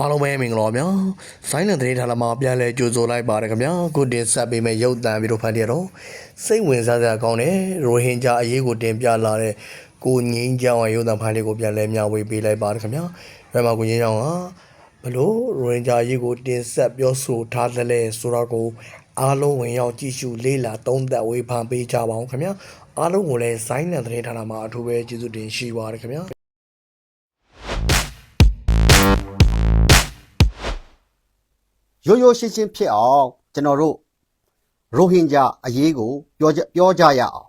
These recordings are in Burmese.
အားလုံးပဲမင်္ဂလာပါဗျာဆိုင်းလန်သတင်းဌာနမှာပြန်လဲကြိုဆိုလိုက်ပါတယ်ခင်ဗျာခုတင်ဆက်ပေးမယ့်ရုပ်သံဗီဒီယိုဖိုင်တွေတော့စိတ်ဝင်စားစရာကောင်းတဲ့ရိုဟင်ဂျာအရေးကိုတင်ပြလာတဲ့ကိုငင်းချောင်းရဲ့ရုပ်သံဖိုင်လေးကိုပြန်လဲမျှဝေပေးလိုက်ပါတယ်ခင်ဗျာဘယ်မှာကိုငင်းချောင်းကဘလို့ရိုဟင်ဂျာအရေးကိုတင်ဆက်ပြောဆိုထားတယ်လဲဆိုတော့ကိုအားလုံးဝင်ရောက်ကြည့်ရှုလေးလာသုံးသပ်ဝေဖန်ပေးကြပါအောင်ခင်ဗျာအားလုံးကိုလည်းဆိုင်းလန်သတင်းဌာနမှာအထူးပဲကျေးဇူးတင်ရှိပါတယ်ခင်ဗျာ ရိုးရိုးရှင်းရှင်းဖြစ်အောင်ကျွန်တော်တို့ရိုဟင်ဂျာအရေးကိုပြောကြပြောကြရအောင်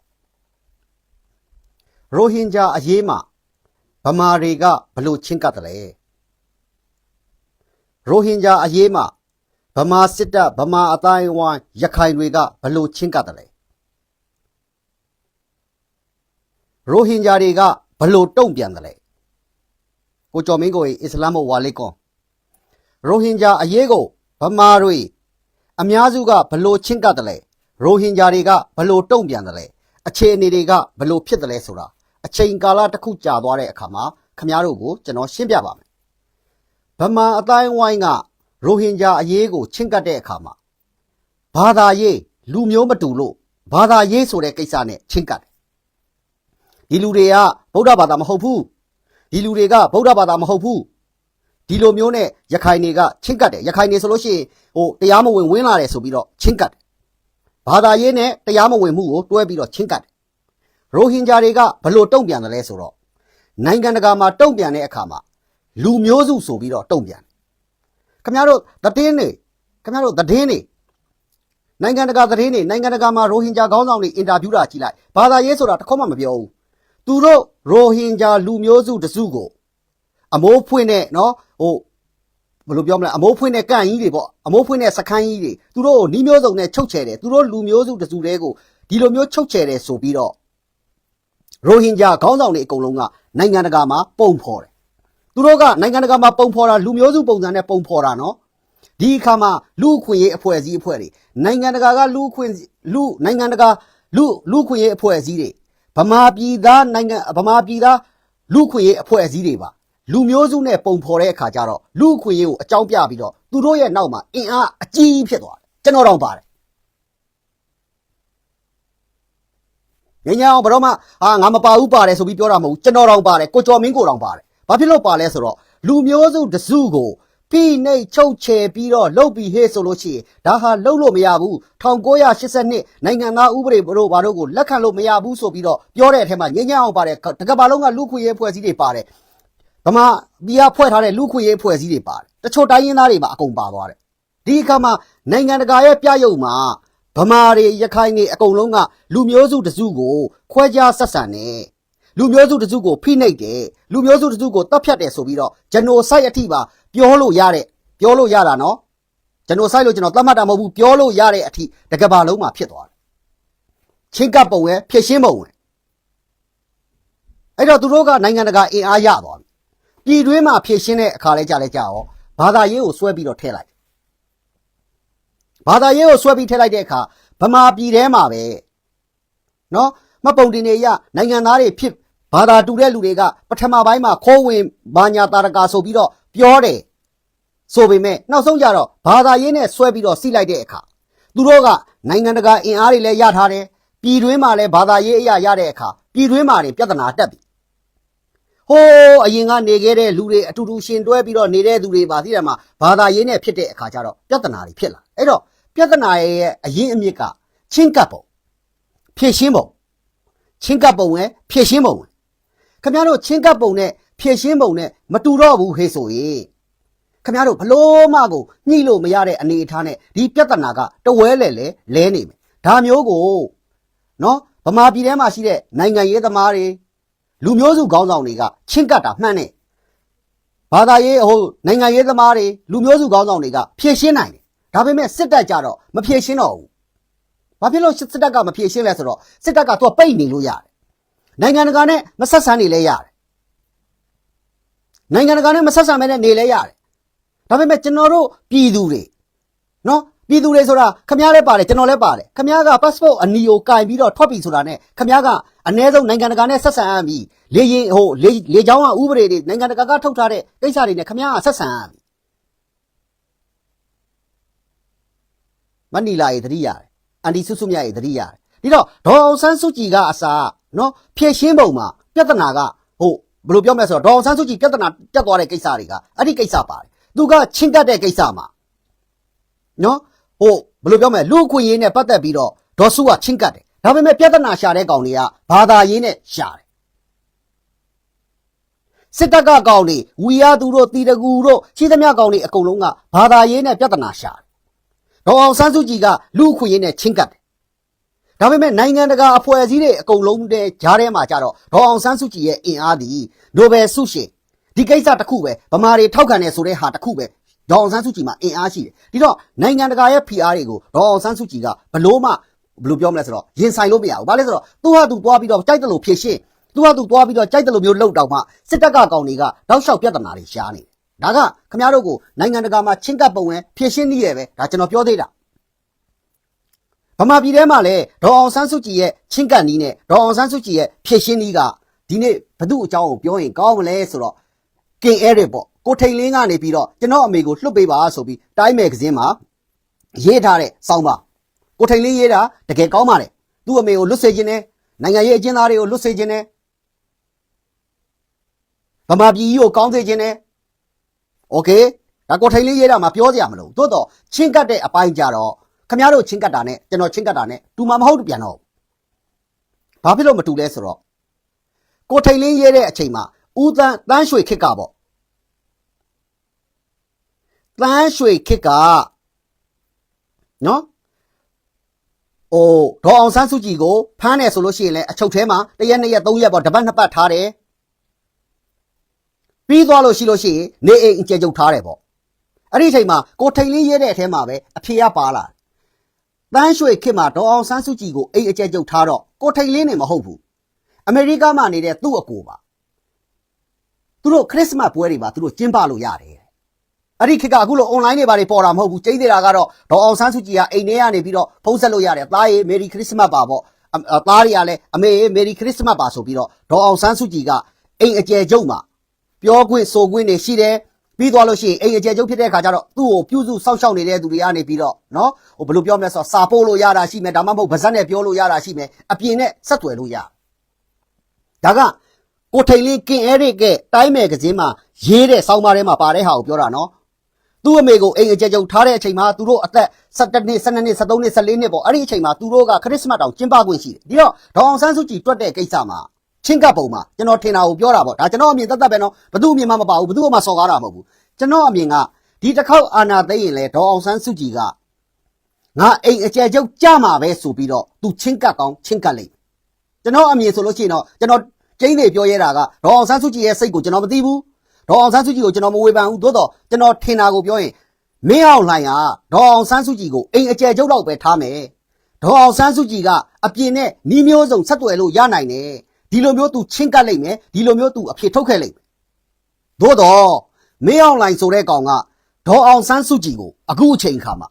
ရိုဟင်ဂျာအရေးမှာဗမာတွေကဘလို့ချင်းကပ်တယ်လဲရိုဟင်ဂျာအရေးမှာဗမာစစ်တပ်ဗမာအတိုင်းအဝိုင်းရခိုင်တွေကဘလို့ချင်းကပ်တယ်လဲရိုဟင်ဂျာတွေကဘလို့တုံ့ပြန်တယ်လဲကိုကျော်မင်းကိုအစ္စလာမ်ဝါလိကွန်ရိုဟင်ဂျာအရေးကို ဗမာတွေအများစုကဘလို့ချင်းကပ်တယ်လဲရိုဟင်ဂျာတွေကဘလို့တုံ့ပြန်တယ်လဲအခြေအနေတွေကဘလို့ဖြစ်တယ်လဲဆိုတာအချိန်ကာလတစ်ခုကြာသွားတဲ့အခါမှာခမားတို့ကိုကျွန်တော်ရှင်းပြပါမယ်ဗမာအတိုင်းဝိုင်းကရိုဟင်ဂျာအရေးကိုချင်းကပ်တဲ့အခါမှာဘာသာရေးလူမျိုးမတူလို့ဘာသာရေးဆိုတဲ့ကိစ္စနဲ့ချင်းကပ်တယ်ဒီလူတွေကဗုဒ္ဓဘာသာမဟုတ်ဘူးဒီလူတွေကဗုဒ္ဓဘာသာမဟုတ်ဘူး ဒီလိုမျိုးနဲ့ရခိုင်တွေကချင်းကပ်တယ်ရခိုင်တွေဆိုလို့ရှိရင်ဟိုတရားမဝင်ဝင်လာတယ်ဆိုပြီးတော့ချင်းကပ်တယ်ဘာသာရေးနဲ့တရားမဝင်မှုကိုတွဲပြီးတော့ချင်းကပ်တယ်ရိုဟင်ဂျာတွေကဘလို့တုံ့ပြန်တယ်လဲဆိုတော့နိုင်ငံတကာမှာတုံ့ပြန်တဲ့အခါမှာလူမျိုးစုဆိုပြီးတော့တုံ့ပြန်တယ်ခင်ဗျားတို့သတင်းတွေခင်ဗျားတို့သတင်းတွေနိုင်ငံတကာသတင်းတွေနိုင်ငံတကာမှာရိုဟင်ဂျာခေါင်းဆောင်တွေအင်တာဗျူးတာကြည့်လိုက်ဘာသာရေးဆိုတာတစ်ခေါက်မှမပြောဘူးသူတို့ရိုဟင်ဂျာလူမျိုးစုတစုကို အမိုးဖွင့်တဲ့နော်ဟိုဘယ်လိုပြောမလဲအမိုးဖွင့်တဲ့ကန့်ကြီးတွေပေါ့အမိုးဖွင့်တဲ့စခန်းကြီးတွေသူတို့ကိုနှီးမျိုးစုံနဲ့ချုပ်ချယ်တယ်သူတို့လူမျိုးစုတစုတည်းကိုဒီလိုမျိုးချုပ်ချယ်တယ်ဆိုပြီးတော့ရိုဟင်ဂျာခေါင်းဆောင်တွေအကုန်လုံးကနိုင်ငံတကာမှာပုံဖော်တယ်သူတို့ကနိုင်ငံတကာမှာပုံဖော်တာလူမျိုးစုပုံစံနဲ့ပုံဖော်တာနော်ဒီအခါမှာလူအခွင့်ရေးအဖွဲ့အစည်းအဖွဲ့တွေနိုင်ငံတကာကလူအခွင့်လူနိုင်ငံတကာလူလူအခွင့်ရေးအဖွဲ့အစည်းတွေဗမာပြည်သားနိုင်ငံဗမာပြည်သားလူအခွင့်ရေးအဖွဲ့အစည်းတွေပါ လူမျိုးစုနဲ့ပုံဖော်တဲ့အခါကျတော့လူအခွင့်ရေးကိုအကြောင်းပြပြီးတော့သူတို့ရဲ့နောက်မှာအင်အားအကြီးကြီးဖြစ်သွားတယ်ကျွန်တော်တော့ပါတယ်ငညာအောင်ဘယ်တော့မှဟာငါမပါဘူးပါတယ်ဆိုပြီးပြောတာမဟုတ်ဘူးကျွန်တော်တော့ပါတယ်ကိုကျော်မင်းကိုတော့ပါတယ်ဘာဖြစ်လို့ပါလဲဆိုတော့လူမျိုးစုတစုကိုဖိနှိပ်ချုပ်ချယ်ပြီးတော့လှုပ်ပြီးဟေးဆိုလို့ရှိရင်ဒါဟာလှုပ်လို့မရဘူး1982နိုင်ငံသားဥပဒေဘလို့ဘာလို့ကိုလက်ခံလို့မရဘူးဆိုပြီးတော့ပြောတဲ့အထက်မှာငညာအောင်ပါတယ်တကဘာလုံးကလူခွေရေးဖွဲ့စည်းတွေပါတယ် ဗမာပြည်ကဖွဲ့ထားတဲ့လူခွေရေးဖွဲ့စည်းတွေပါတယ်တချို့တိုင်းရင်းသားတွေပါအကုန်ပါသွားတယ်ဒီအခါမှာနိုင်ငံတကာရဲ့ပြရုပ်မှာဗမာတွေရခိုင်တွေအကုန်လုံးကလူမျိုးစုတစုကိုခွဲခြားဆက်ဆံတယ်လူမျိုးစုတစုကိုဖိနှိပ်တယ်လူမျိုးစုတစုကိုတပ်ဖြတ်တယ်ဆိုပြီးတော့ဂျနိုဆိုက်အထိပါပြောလို့ရတဲ့ပြောလို့ရတာနော်ဂျနိုဆိုက်လို့ကျွန်တော်သတ်မှတ်တာမဟုတ်ဘူးပြောလို့ရတဲ့အထိတကဘာလုံးမှာဖြစ်သွားတယ်ချင်းကပ်ပုံရဲ့ဖြစ်ရှင်းပုံရဲ့အဲ့တော့သူတို့ကနိုင်ငံတကာအင်အားရသွားပြီ ပြည်တွင်းမှာဖြည့်ရှင်းတဲ့အခါလဲကြာလဲကြာရောဘာသာရေးကိုဆွဲပြီးတော့ထည့်လိုက်ဘာသာရေးကိုဆွဲပြီးထည့်လိုက်တဲ့အခါဗမာပြည်ထဲမှာပဲနော်မပုံတင်တွေရနိုင်ငံသားတွေဖြစ်ဘာသာတူတဲ့လူတွေကပထမပိုင်းမှာခိုးဝင်ဘာညာတာရကာဆိုပြီးတော့ပြောတယ်ဆိုပေမဲ့နောက်ဆုံးကြတော့ဘာသာရေးနဲ့ဆွဲပြီးတော့စီးလိုက်တဲ့အခါသူတို့ကနိုင်ငံတကာအင်အားတွေလည်းရထားတယ်ပြည်တွင်းမှာလည်းဘာသာရေးအရာရတဲ့အခါပြည်တွင်းမှာနေပြဿနာတက်ပြီ ဟိုးအရင်ကနေခဲ့တဲ့လူတွေအတူတူရှင်တွဲပြီးတော့နေတဲ့သူတွေပါသိတယ်မှာဘာသာရေးနဲ့ဖြစ်တဲ့အခါကျတော့ပြဿနာတွေဖြစ်လာအဲ့တော့ပြဿနာရဲ့အရင်အမြစ်ကချင်းကပ်ပုံဖြည့်ရှင်းပုံချင်းကပ်ပုံနဲ့ဖြည့်ရှင်းပုံခင်ဗျားတို့ချင်းကပ်ပုံနဲ့ဖြည့်ရှင်းပုံနဲ့မတူတော့ဘူးဟေးဆိုရင်ခင်ဗျားတို့ဘလို့မှကိုညှိလို့မရတဲ့အနေအထားနဲ့ဒီပြဿနာကတဝဲလဲလဲလဲနေမယ်ဒါမျိုးကိုနော်ဗမာပြည်ထဲမှာရှိတဲ့နိုင်ငံရေးသမားတွေ လူမျိုးစုခေါင်းဆောင်တွေကချင်းကပ်တာမှန်တယ်ဘာသာရေးဟိုနိုင်ငံရေးသမားတွေလူမျိုးစုခေါင်းဆောင်တွေကဖြည့်ရှင်းနိုင်တယ်ဒါပေမဲ့စစ်တပ်ကြတော့မဖြည့်ရှင်းတော့ဘူးဘာဖြစ်လို့စစ်တပ်ကမဖြည့်ရှင်းလဲဆိုတော့စစ်တပ်ကသူကပိတ်နေလို့ရတယ်နိုင်ငံတကာနဲ့မဆက်ဆံနေလဲရတယ်နိုင်ငံတကာနဲ့မဆက်ဆံမဲနဲ့နေလဲရတယ်ဒါပေမဲ့ကျွန်တော်တို့ပြည်သူတွေနော်ပြည်သူတွေဆိုတာခမားလည်းပါတယ်ကျွန်တော်လည်းပါတယ်ခမားက passport အနီကိုကင်ပြီးတော့ထွက်ပြီဆိုတာနဲ့ခမားက အ ਨੇ ဆုံးနိုင်ငံတကာနဲ့ဆက်ဆံရပြီလေရင်ဟိုလေလေချောင်းကဥပဒေတွေနိုင်ငံတကာကထုတ်ထားတဲ့ကိစ္စတွေနဲ့ခမရကဆက်ဆံရပြီမနီလာရဲ့သတိရတယ်အန်တီစုစုမြရဲ့သတိရတယ်ဒီတော့ဒေါ်အောင်ဆန်းစုကြည်ကအစာနော်ဖြည့်ရှင်းပုံမှာပြဿနာကဟိုဘယ်လိုပြောမလဲဆိုတော့ဒေါ်အောင်ဆန်းစုကြည်ပြဿနာပြတ်သွားတဲ့ကိစ္စတွေကအဲ့ဒီကိစ္စပါတယ်သူကချင်းကတ်တဲ့ကိစ္စမှာနော်ဟိုဘယ်လိုပြောမလဲလူအခွင့်အရေးနဲ့ပတ်သက်ပြီးတော့ဒေါ်စုကချင်းကတ်တယ် ဒါပေမဲ့ပြဿနာရှာတဲ့ကောင်တွေကဘာသာရေးနဲ့ရှာတယ်စစ်တပ်ကကောင်တွေဝီယာသူတို့တီတကူတို့ရှိသမျှကောင်တွေအကုန်လုံးကဘာသာရေးနဲ့ပြဿနာရှာတယ်။ဒေါ်အောင်ဆန်းစုကြည်ကလူအခွင့်ရေးနဲ့ချင်းကပ်တယ်။ဒါပေမဲ့နိုင်ငံတကာအဖွဲ့အစည်းတွေအကုန်လုံးတဲ့ကြားထဲမှာကြတော့ဒေါ်အောင်ဆန်းစုကြည်ရဲ့အင်အားသည်နိုဘယ်ဆုရှင်ဒီကိစ္စတစ်ခုပဲဗမာတွေထောက်ခံတယ်ဆိုတဲ့ဟာတစ်ခုပဲဒေါ်အောင်ဆန်းစုကြည်မှာအင်အားရှိတယ်။ဒီတော့နိုင်ငံတကာရဲ့ PR တွေကိုဒေါ်အောင်ဆန်းစုကြည်ကဘလို့မှ ဘယ်လိုပြောမလဲဆိုတော့ရင်ဆိုင်လို့မရဘူး။ဘာလဲဆိုတော့သူဟာသူသွားပြီးတော့ကြိုက်တယ်လို့ဖြည့်ရှင်းသူကသူသွားပြီးတော့ကြိုက်တယ်လို့မျိုးလှုပ်တော့မှစစ်တပ်ကကောင်တွေကတောက်လျှောက်ပြဿနာတွေရှားနေတယ်ဒါကခမရတို့ကိုနိုင်ငံတကာမှာချင်းကပ်ပုံဝင်ဖြည့်ရှင်းနည်းရပဲဒါကျွန်တော်ပြောသေးတာဗမာပြည်ထဲမှာလည်းဒေါ်အောင်ဆန်းစုကြည်ရဲ့ချင်းကပ်နည်းနဲ့ဒေါ်အောင်ဆန်းစုကြည်ရဲ့ဖြည့်ရှင်းနည်းကဒီနေ့ဘသူအကြောင်းကိုပြောရင်ကောင်းမလဲဆိုတော့ကင်အဲရပေါ့ကိုထိန်လင်းကနေပြီးတော့ကျွန်တော်အမေကိုလှုပ်ပေးပါဆိုပြီးတိုင်းမယ်ကစင်းမှာရေးထားတဲ့စောင်းပါ ကိုထိန်လင်းရေးတာတကယ်ကောင်းပါတယ်သူ့အမေကိုလွတ်စေခြင်းနဲ့နိုင်ငံရေးအကျဉ်းသားတွေကိုလွတ်စေခြင်းနဲ့ ဗမာပြည်ကြီးကိုကောင်းစေခြင်းနဲ့โอเคဒါကိုထိုင်လေးရေးတာမှာပြောစရာမလိုဘူးသို့တော့ချင်းကတ်တဲ့အပိုင်းကြတော့ခမရတို့ချင်းကတ်တာနဲ့ကျွန်တော်ချင်းကတ်တာနဲ့တူမှာမဟုတ်ဘူးပြန်တော့ဘာဖြစ်လို့မတူလဲဆိုတော့ကိုထိုင်လေးရေးတဲ့အချိန်မှာဦးတန်းတန်းရွှေခစ်ကပေါ့တန်းရွှေခစ်ကနော် အိုးဒေါ်အောင်ဆန်းစုကြည်ကိုဖမ်းတယ်ဆိုလို့ရှိရင်လည်းအချုပ်ထဲမှာတစ်ရက်နှစ်ရက်သုံးရက်ပေါ့တပတ်နှစ်ပတ်ထားတယ်ပြီးသွားလို့ရှိလို့ရှိရင်နေအိမ်အကျယ်ချုပ်ထားတယ်ပေါ့အဲ့ဒီအချိန်မှာကိုထိန်လေးရဲတဲ့အထဲမှာပဲအဖေကပါလာတန်းရွှေခေတ်မှာဒေါ်အောင်ဆန်းစုကြည်ကိုအိမ်အကျယ်ချုပ်ထားတော့ကိုထိန်လေးနေမဟုတ်ဘူးအမေရိကမှာနေတဲ့သူ့အကိုပါသူတို့ခရစ်စမတ်ပွဲတွေပါသူတို့ကျင်းပလို့ရတယ် အဲ့ဒီခေတ်ကအခုလို online တွေပါတွေပေါ်တာမဟုတ်ဘူးကျင်းနေတာကတော့ဒေါ်အောင်ဆန်းစုကြည်ကအိမ်ထဲကနေပြီးတော့ဖုန်းဆက်လို့ရတယ်သားရေမေရီခရစ်စမတ်ပါပေါ့အအသားတွေကလည်းအမေရေမေရီခရစ်စမတ်ပါဆိုပြီးတော့ဒေါ်အောင်ဆန်းစုကြည်ကအိမ်အကျယ်ချုပ်မှာပြောခွင့်ဆိုခွင့်တွေရှိတယ်ပြီးသွားလို့ရှိရင်အိမ်အကျယ်ချုပ်ဖြစ်တဲ့ခါကျတော့သူ့ကိုပြုစုစောင့်ရှောက်နေတဲ့သူတွေကနေပြီးတော့နော်ဟိုဘယ်လိုပြောမလဲဆိုတော့စာပို့လို့ရတာရှိမယ်ဒါမှမဟုတ်ဗဇက်နဲ့ပြောလို့ရတာရှိမယ်အပြင်နဲ့ဆက်သွယ်လို့ရဒါကကိုထိန်လင်းကင်အဲရစ်ကတိုင်းမယ်ကစင်းမှာရေးတဲ့ဆောင်းပါးထဲမှာပါတဲ့ဟာကိုပြောတာနော် သူ့အမေကိုအိမ်အကျယ်ချုပ်ထားတဲ့အချိန်မှာသူတို့အသက်17နှစ်12နှစ်13နှစ်14နှစ်ပေါ့အဲ့ဒီအချိန်မှာသူတို့ကခရစ်စမတ်တောင်ကျင်းပခွင့်ရှိတယ်ဒီတော့ဒေါအောင်ဆန်းစုကြည်တွက်တဲ့ကိစ္စမှာချင်းကပ်ပုံမှာကျွန်တော်ထင်တာကိုပြောတာပေါ့ဒါကျွန်တော်အမြင်သက်သက်ပဲနော်ဘသူအမြင်မှမပါဘူးဘသူမှစော်ကားတာမဟုတ်ဘူးကျွန်တော်အမြင်ကဒီတစ်ခေါက်အာနာသိရင်လေဒေါ်အောင်ဆန်းစုကြည်ကငါအိမ်အကျယ်ချုပ်ကြမှာပဲဆိုပြီးတော့သူချင်းကပ်ကောင်းချင်းကပ်လိုက်ကျွန်တော်အမြင်ဆိုလို့ရှိရင်တော့ကျွန်တော်ကျင်းနေပြောရဲတာကဒေါ်အောင်ဆန်းစုကြည်ရဲ့စိတ်ကိုကျွန်တော်မသိဘူး ဒေါ်အောင်ဆန်းစုကြည်ကိုကျွန်တော်မဝေဖန်ဘူးသို့တော့ကျွန်တော်ထင်တာကိုပြောရင်မင်းအောင်လှိုင်ကဒေါ်အောင်ဆန်းစုကြည်ကိုအိမ်အကျယ်ချုပ်တော့ပဲထားမယ်ဒေါ်အောင်ဆန်းစုကြည်ကအပြင်နဲ့နှီးမျိုးစုံဆက်သွယ်လို့ရနိုင်တယ်ဒီလိုမျိုး तू ချင်းကပ်လိုက်မယ်ဒီလိုမျိုး तू အဖြစ်ထုတ်ခဲ့လိုက်မယ်သို့တော့မင်းအောင်လိုင်ဆိုတဲ့ကောင်ကဒေါ်အောင်ဆန်းစုကြည်ကိုအခုအချိန်ခါမှာ